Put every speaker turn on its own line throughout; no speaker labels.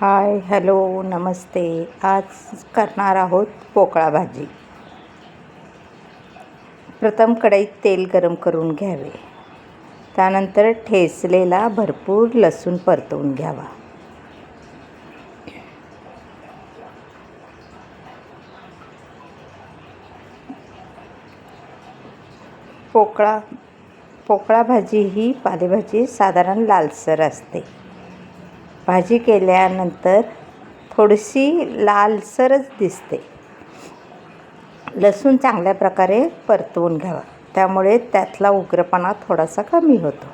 Hi hello नमस्ते. आज करणार आहोत पोकळा भाजी. प्रथम कढईत तेल गरम करून घ्यावे. त्यानंतर ठेचलेला भरपूर लसूण परतवून घ्यावा. पोकळा पोकळा भाजी ही पालेभाजी साधारण लालसर असते. भाजी केल्यानंतर थोडीशी लालसरच दिसते. लसूण चांगल्या प्रकारे परतवून घ्यावा. त्यामुळे त्यातला उग्रपणा थोडासा कमी होतो.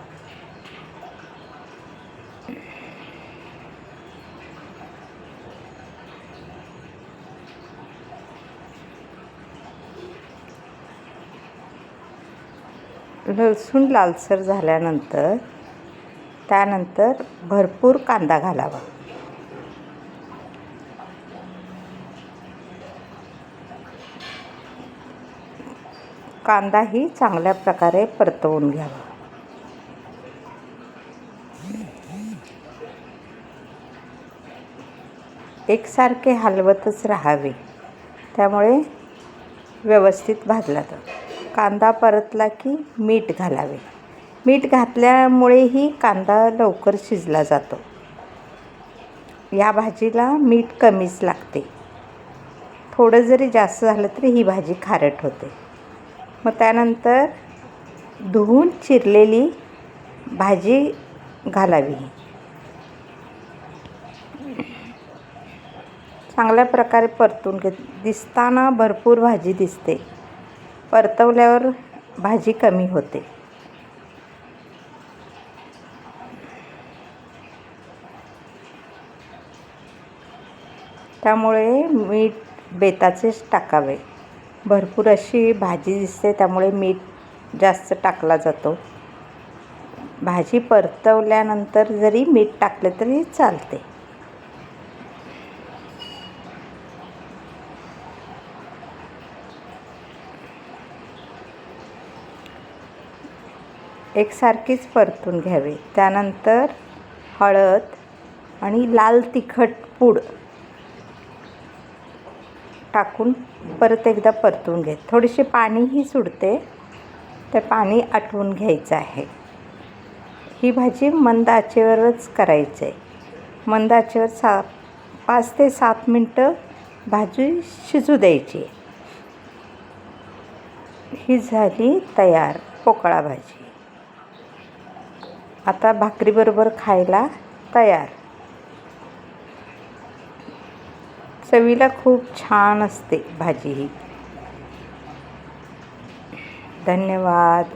लसूण लालसर झाल्यानंतर त्यानंतर भरपूर कांदा घालावा. कांदाही चांगल्या प्रकारे परतवून घ्यावा. एकसारखे हलवतच राहावे. त्यामुळे व्यवस्थित भाजला तर कांदा परतला की मीठ घालावे. मीठ घातल्यामुळेही कांदा लवकर शिजला जातो. या भाजीला मीठ कमीच लागते. थोडं जरी जास्त झालं तरी ही भाजी खारट होते. मग त्यानंतर धुवून चिरलेली भाजी घालावी. चांगल्या प्रकारे परतून घेत दिसताना भरपूर भाजी दिसते. परतवल्यावर भाजी कमी होते. त्यामुळे मीठ बेताचेच टाकावे. भरपूर अशी भाजी दिसते त्यामुळे मीठ जास्त टाकला जातो. भाजी परतवल्यानंतर जरी मीठ टाकले तरी चालते. एकसारखीच परतून घ्यावे. त्यानंतर हळद आणि लाल तिखट पूड टाकून परत एकदा परतून घे. थोडीशी पाणीही सुटते ते पाणी आटवून घ्यायचं आहे. ही भाजी मंद आचेवरच करायची आहे मंद आचेवर सा पाच ते सात मिनटं भाजी शिजू द्यायची. ही झाली तयार पोकळा भाजी. आता भाकरीबरोबर खायला तयार. चवीला खूप छान असते भाजी ही. धन्यवाद.